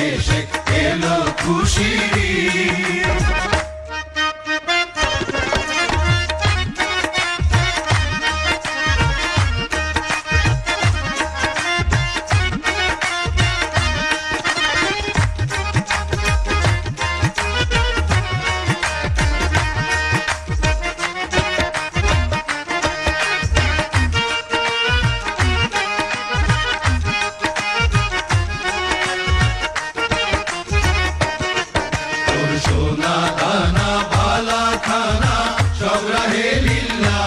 শেষে এলো খুশির সোনা দানা, বালা, খানা, সব রাহে লীলা।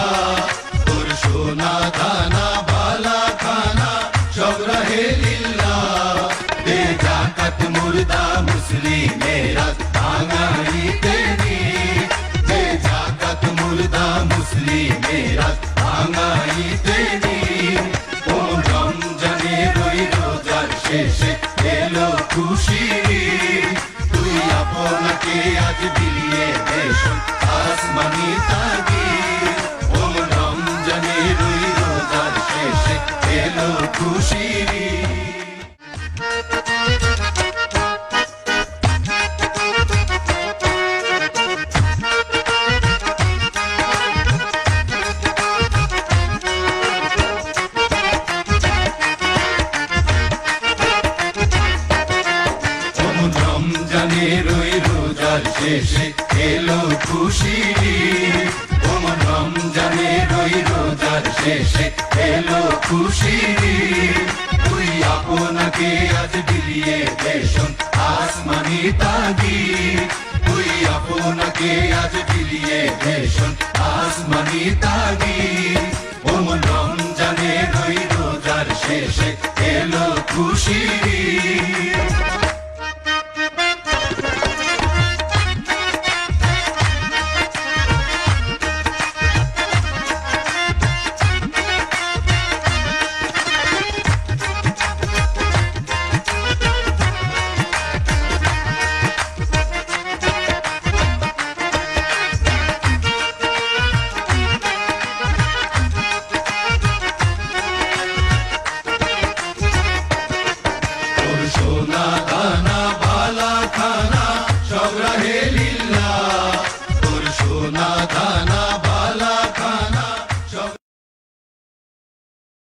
তোর সোনা, দানা, বালা, খানা, সব রাহে লীলা। দে জাকাত মুর্দা মুসলিমেরা ভাঙাই তেনি দে জাকাত মুর্দা মুসলিমেরা ভাঙাই তেনি ও রমজানের ওই রোজার শেষে এলো খুশি। আপনাকে আজ বিলিয়ে বেশন আসমানি তাগি ও রমজানের রোজার শেষে এলো খুশি শেষে এলো খুশি যেমন রমজানের ওই রোজার শেষে এলো খুশি তুই আপনাকে আজ বিলিয়ে বেশন আসমানি তাগি তুই আপনাকে আজ বিলিয়ে বেশন আসমানি তাগি ওমন রমজানের ওই রোজার শেষে এলো খুশি